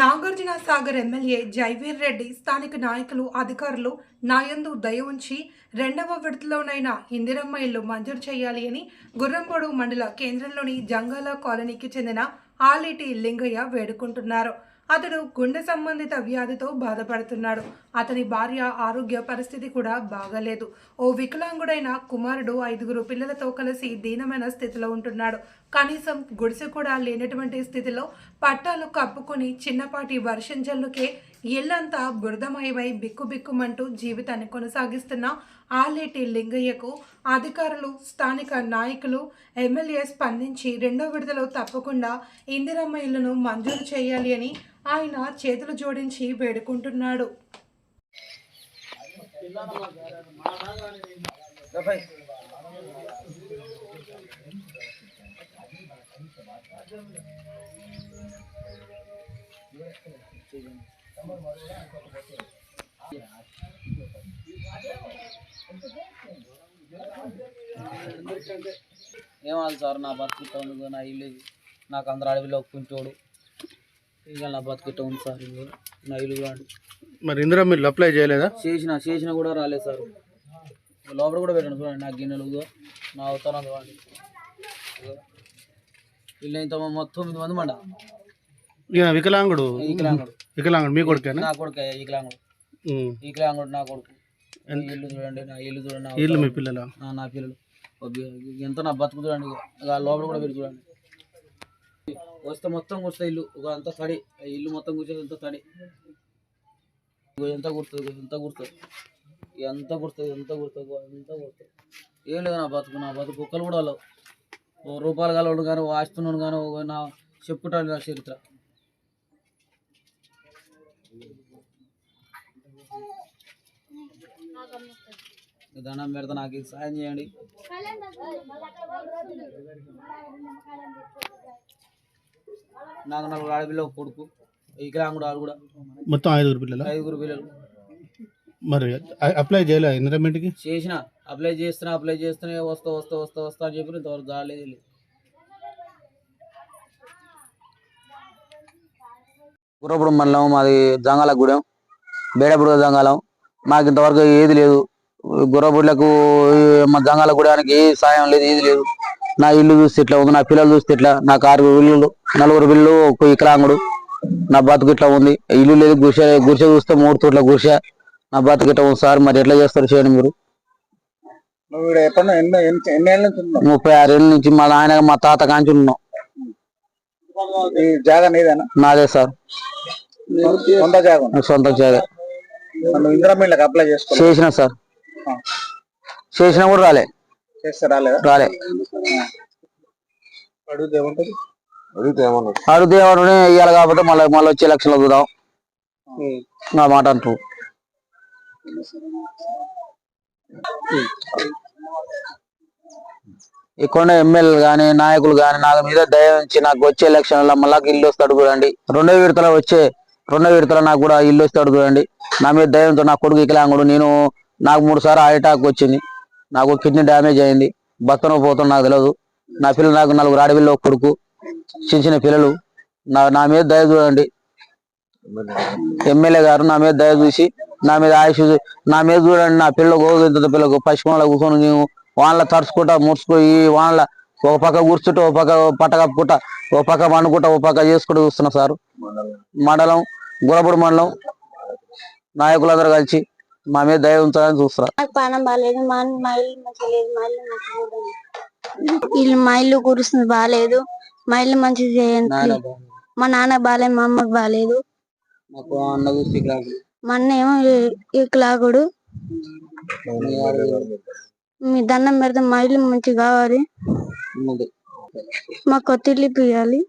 Nagarjuna Sagar MLA Jaiveer Reddy స్థానిక నాయకులు అధికారులు నాయందు దయ ఉంచి రెండవ విడతలోనైనా ఇందిరమ్మ ఇల్లు మంజూరు చేయాలి అని గుర్రంపోడు మండల కేంద్రంలోని జంగాల కాలనీకి చెందిన ఆలేటి లింగయ్య వేడుకుంటున్నారు. అతడు గుండె సంబంధిత వ్యాధితో బాధపడుతున్నాడు. అతని భార్య ఆరోగ్య పరిస్థితి కూడా బాగలేదు. ఓ వికలాంగుడైన కుమారుడు ఐదుగురు పిల్లలతో కలిసి దీనమైన స్థితిలో ఉంటున్నాడు. కనీసం గుడిసె కూడా లేనటువంటి స్థితిలో పట్టాలు కప్పుకొని చిన్నపాటి వర్షం జల్లుకే ఇల్లంతా బురదమయమై బిక్కుబిక్కుమంటూ జీవితాన్ని కొనసాగిస్తున్న ఆలేటి లింగయ్యకు అధికారులు స్థానిక నాయకులు ఎమ్మెల్యే స్పందించి రెండో విడుదల తప్పకుండా ఇందిరమ్మ ఇల్లును మంజూరు చేయాలి అని ఆయన చేతులు జోడించి వేడుకుంటున్నాడు. ఏమాలి సార్? నా బతుకుతా ఉంది నా ఇల్లు. నాకు అందరు అడవిలో ఒప్పుకుంటోడు. ఇక నా బతుకుట ఉంది సార్ నా ఇల్లు కూడా మరి ఇందిరా మీరు అప్లై చేయలేదా? చేసిన చేసిన కూడా రాలేదు సార్. లోపల కూడా పెట్టండి చూడండి నా గిన్నెలు నా అవతారం చూడండి. ఇల్లు ఇంత మొత్తం తొమ్మిది మంది మండ. ఈయన వికలాంగుడు. ఈకలాంగుడు వికలాంగుడు. మీ కొడుకేనా? నా కొడుకు ఈకలాంగుడు ఉమ్. ఈకలాంగుడు నా కొడుకు. ఇల్లు చూడండి నా ఇల్లు చూడండి నా వీళ్ళు మీ. పిల్లల? నా- నా పిల్లలు. ఒబ్బి- ఎంత నా బతుకు చూడండి. ఇక లోపల కూడా పెట్టి చూడండి. వస్తే మొత్తం కూర్చుంది ఇల్లు. ఒక అంత తడి. ఆ ఇల్లు మొత్తం కూర్చొని ఎంత తడి. ఇగో ఎంత కుడుతుంది ఇగో ఎంత కుడుతుంది ఎంత కుడుతుంది ఎంత కుడుతుంది ఎంత కుడుతుంది ఏం లేదు నా బతుకు నా బతుకు. కుక్కలు కూడా లేవు ఓ రూపాయలు కలవడు కానీ ఓ ఆస్తున్నాడు కానీ ఓ నా చెప్పుకుంటాను నా చరిత్ర. దండం పెడతా నాకు సాయం చేయండి. నాకు నలుగురు ఆడపిల్ల కొడుకు వికలాంగుడు ఆడు కూడా మొత్తం ఐదుగురు పిల్లల? ఐదుగురు పిల్లలు. మరి అప్లై చేయలే ఇందిరామెంట్కి చేసిన అప్లై చేస్తున్నా అప్లై చేస్తూనే వస్తా వస్తా వస్తా వస్తా అని చెప్పి ఇంతవరకు రాలేదు గుర్రపుడు మండలం మాది జంగాలగూడెం బేడపుడు జంగాలం. మాకు ఇంతవరకు ఏది లేదు. గుర్రపుడులకు మా జంగాలగూడానికి ఏ సాయం లేదు ఏది లేదు. నా ఇల్లు చూస్తే ఇట్లా ఉంది నా పిల్లలు చూస్తే ఇట్లా నాకు ఆరుగురు ఇల్లు నలుగురు పిల్లలు ఒక వికలాంగుడు. నా బతుకు ఇట్లా ఉంది. ఇల్లు లేదు గుడిసె గుడిసె చూస్తే మూడు తోట్ల గుడిసె. నా బతుకు ఇట్లా ఉంది సార్ మరి ఎట్లా చేస్తారు చేయండి మీరు? ఎన్ని ఎన్ని ఏళ్ళ ముప్పై నుంచి మా నాయన మా తాత కాంచి ఉన్నాం. ఈ జాగా నీదేనా? నాదే సార్. సొంత జాగా సొంత మరి నువ్వు ఇందిరా మిల్లకు అప్లై చేసుకో. చేసిన సార్. చేసినా కూడా రాలే. చేస్తే రాలేదా? రాలే. అడిగితే ఏముంటది? అడుగు దేవుడిని ఇవ్వాలి కాబట్టి మళ్ళీ మళ్ళీ వచ్చే ఎలక్షన్లో చూద్దాం నా మాట అంటూ ఇక్కడ ఎమ్మెల్యే కానీ నాయకులు కానీ నాకు మీద దయ ఉంచి నాకు వచ్చే ఎలక్షన్లో మళ్ళా ఇల్లు వస్తాడు చూడండి. రెండో విడతలో వచ్చే రెండో విడతలో నాకు కూడా ఇల్లు వస్తాడు చూడండి. నా మీద దయంతో నా కొడుకు ఇకలాంగుడు నేను నాకు మూడు సార్లు అటాక్ వచ్చింది. నాకు కిడ్నీ డ్యామేజ్ అయింది. బతన పోతున్నా నాకు తెలియదు నా పిల్లలు నాకు నలుగురు ఆడపిల్ల ఒక కొడుకు చిన్న చిన్న పిల్లలు. నా నా మీద దయ చూడండి. ఎమ్మెల్యే గారు నా మీద దయ చూసి నా మీద ఆయుష్ నా మీద చూడండి నా పిల్లలకు ఇంత పిల్లకు పసిమల కూర్చొని నేను వానల తడుచుకుంటా ముడుచుకుని వానల ఒక పక్క కూర్చుంటూ ఒక పక్క పట్ట కప్పుకుంటా ఒక పక్క పండుకుంటా ఒక పక్క చేసుకుంటూ చూస్తున్నా సార్. మండలం గురపూడి మండలం నాయకులందరూ కలిసి మా మీద దయ ఉంచాలని చూస్తున్నారు బాగాలేదు మా ఇల్లు కురుస్తుంది బాగాలేదు మా ఇల్లు మంచిగా చేయండి మా నాన్న బాగాలేదు మా అమ్మకి బాగాలేదు మాకు అన్న చూసి ఇక్కడ మా అన్న ఏమో ఇకలాగుడు మీ దండం పెడితే మా ఇల్లు మంచిగా కావాలి. మా కొత్త ఇల్లు ఇప్పియాలి